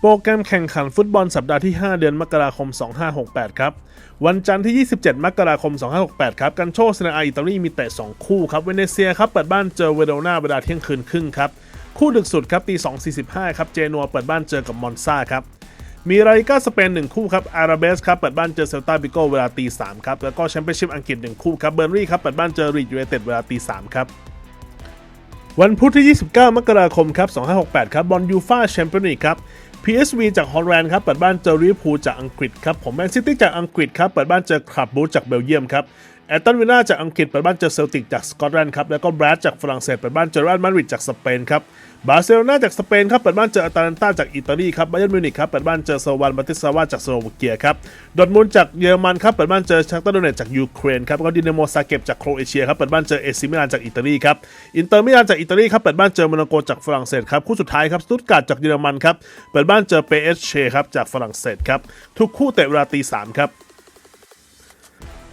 โปรแกรมแข่งขันฟุตบอลสัปดาห์ที่ 5 เดือนมกราคม 2568 ครับ วันจันทร์ที่ 27 มกราคม 2568 ครับ กันโชเซนาอาอิตาลีมีเตะ 2 คู่ครับ เวเนเซียครับ เปิดบ้านเจอเวโรนาเวลาเที่ยงคืนครึ่งครับ คู่ดึกสุดครับตี 2.45 ครับ เจนัวเปิดบ้านเจอกับมอนซาครับ มีลาลิกาสเปน 1 คู่ครับ อาราเบสครับ เปิดบ้านเจอเซลตาบิโกเวลาตี 3 ครับ แล้วก็แชมเปี้ยนชิพอังกฤษ 1 คู่ครับ เบอร์รี่ครับ เปิดบ้านเจอรีดยูไนเต็ดเวลาตี 3 ครับวันพุธที่ 29 มกราคม ครับ 2568 ครับ บอลยูฟาแชมเปี้ยนลีกครับ PSV จากฮอลแลนด์ครับเปิดบ้านเจอริพูลจากอังกฤษครับผมแมนซิตี้จากอังกฤษครับเปิดบ้านเจอคลับบูจากเบลเยียมครับ แอตตันวิลล่าจากอังกฤษเปิดบ้านเจอเซลติกจากสกอตแลนด์ครับ แล้วก็แบรดจากฝรั่งเศสเปิดบ้านเจอรอัลมาดริดจากสเปนครับ บาร์เซโลนาจากสเปนครับ เปิดบ้านเจออาตาลันตาจากอิตาลีครับ บาเยิร์นมิวนิกครับ เปิดบ้านเจอโซวันบัติสาวาจากสโลวาเกียครับ ดอทมุนจากเยอรมันครับ เปิดบ้านเจอชักตาโดเนตจากยูเครนครับ แล้วก็ดินาโมซาเก็บจากโครเอเชียครับ เปิดบ้านเจอเอซิมิลานจากอิตาลีครับ อินเตอร์มิลานจากอิตาลีครับ เปิดบ้านเจอโมนาโกจากฝรั่งเศสครับ คู่สุดท้ายครับสตุตการ์ดจากเยอรมันครับ เปิดบ้านเจอเปเอสเชครับจากฝรั่งเศสครับ ทุกคู่เตะเวลาตีสามครับ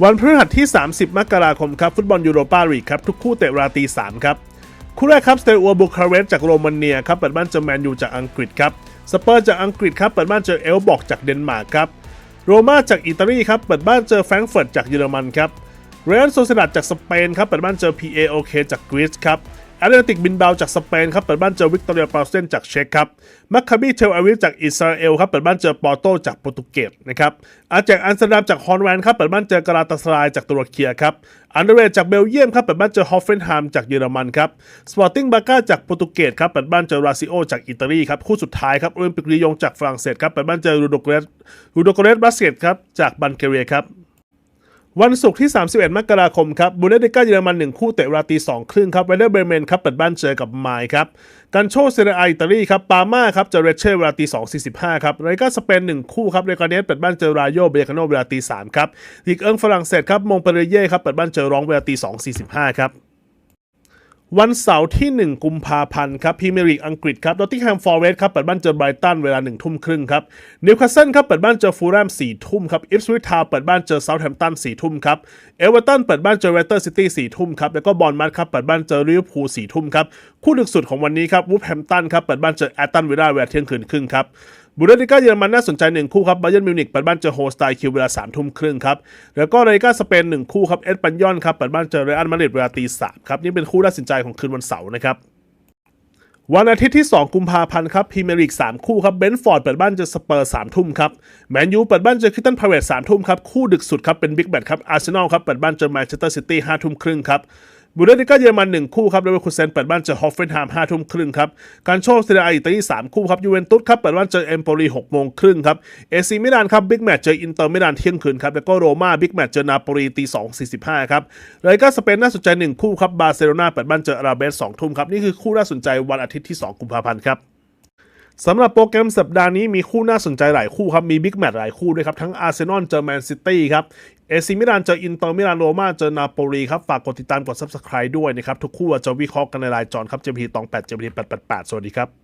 วันพฤหัสที่ 30 มกราคมครับฟุตบอลยูโรปาลีกครับทุกคู่เตะราตีสามครับคู่แรกครับสเตอัวบูคาเรสจากโรมาเนียครับเปิดบ้านเจอแมนยูจากอังกฤษครับสเปอร์จากอังกฤษครับเปิดบ้านเจอเอลบอกจากเดนมาร์กครับโรม่าจากอิตาลีครับเปิดบ้านเจอแฟรงก์เฟิร์ตจากเยอรมันครับเรอัลโซเซดัดจากสเปนครับเปิดบ้านเจอ PAOK จากกรีซครับ แอตเลติกบินเบาจากสเปนครับเปิดบ้านเจอวิกตอเรียปาเซนจากเช็กครับมัคคาบีเทลอาวิฟจากอิสราเอลครับเปิดบ้านเจอปอร์โตจากโปรตุเกสนะครับอาแจกอันสตร์ดัมจากฮอนแวนครับเปิดบ้านเจอกาลาตาสรายจากตุรกีครับอันเดเรจากเบลเยียมครับเปิดบ้านเจอฮอฟเฟนไฮม์จากเยอรมันครับสปอร์ติ้งบาก้าจากโปรตุเกสครับเปิดบ้านเจอราซิโอจากอิตาลีครับคู่สุดท้ายครับโอลิมปิกลียงจากฝรั่งเศสครับเปิดบ้านเจอรูโดโกเรสรูโดโกเรสบาสเกตครับจากบันเกเรียครับ วันศุกร์ที่ 31 มกราคมครับบูเดสเดกาเยอรมัน 1 คู่เตะเวลาตี2ครึ่งครับเวเดอร์เบรเมนครับเปิดบ้านเจอกับไมล์ครับกันโชเซเรอาอิตาลีครับปาม่าครับเจอเรเช่เวลาตี2 45ครับไรกาสเปน 1 คู่ครับเรกาเนสเปิดบ้านเจอรายโยเบยคาโนเวลาตี3ครับลีกเอิงฝรั่งเศสครับมงเปเรเย่ครับเปิดบ้านเจอร้องเวลาตี2 45ครับ วันเสาร์ที่ 1 กุมภาพันธ์ครับพรีเมียร์ลีกอังกฤษครับนอตติงแฮมฟอร์เรสต์ครับเปิดบ้านเจอไบรตันเวลา 1 ทุ่มครึ่งครับนิวคาสเซิลครับเปิดบ้านเจอฟูลแลม4ทุ่มครับอิฟสวิททาวเปิดบ้านเจอเซาท์แฮมป์ตัน4ทุ่มครับเอเวอร์ตันเปิดบ้านเจอเรสเตอร์ซิตี้4ทุ่มครับแล้วก็บอลมัดครับเปิดบ้านเจอลิเวอร์พูล4ทุ่มครับคู่ดึกสุดของวันนี้ครับวูฟแฮมป์ตันครับเปิดบ้านเจอแอตตันวิลล่าเวลาเที่ยงคืนครึ่งครับ บูเดสลิก้าเยอรมันน่าสนใจ1คู่ครับบาเยิร์นมิวนิกเปิดบ้านเจอโฮสไตคิวเวลา3ทุ่มครึ่งครับแล้วก็เรลิก้าสเปน1คู่ครับเอสปันยอนครับเปิดบ้านเจอเรอัลมาดริดเวลาตีสามครับนี่เป็นคู่น่าสนใจของคืนวันเสาร์นะครับวันอาทิตย์ที่ 2 กุมภาพันธ์ครับพรีเมียร์ลีก3คู่ครับเบนฟอร์ดเปิดบ้านเจอสเปอร์สามทุ่มครับแมนยูเปิดบ้านเจอคริสตันพาเวตสามทุ่มครับคู่ดึกสุดครับเป็นบิ๊กแมตครับอาร์เซนอลครับเปิดบ้านเจอแมนเชสเตอร์ซิตี้ห้าทุ่มครึ่งครับ บูเดสลิก้าเยอรมัน1คู่ครับเลเวอร์คูเซนเปิดบ้านเจอฮอฟเฟนไฮม์ห้าทุ่มครึ่งครับการโชว์เซเรียอิตาลีสามคู่ครับยูเวนตุสครับเปิดบ้านเจอเอมโปลีหกโมงครึ่งครับเอซีมิลานครับบิ๊กแมตช์เจออินเตอร์มิลานเที่ยงคืนครับแล้วก็โรม่าบิ๊กแมตช์เจอนาโปลีตีสองสี่สิบห้าครับเลยก็สเปนน่าสนใจหนึ่งคู่ครับบาร์เซโลนาเปิดบ้านเจออาราเบสสองทุ่มครับนี่คือคู่น่าสนใจวันอาทิตย์ที่ 2 กุมภาพันธ์ครับสำหรับโปรแกรมสัปดาห์นี้มีคู่น่าสนใจหลายคู่ครับ มีบิ๊กแมตช์หลายคู่ด้วยครับ ทั้งอาร์เซนอลเจอแมนซิตี้ครับ เอซิมิลานเจออินเตอร์มิลานโรม่าเจอนาโปลีครับ ฝากกดติดตามกด Subscribe ด้วยนะครับ ทุกคู่จะวิเคราะห์กันในรายจอครับเจพีตองแปดเจพีแปดแปดแปดสวัสดีครับ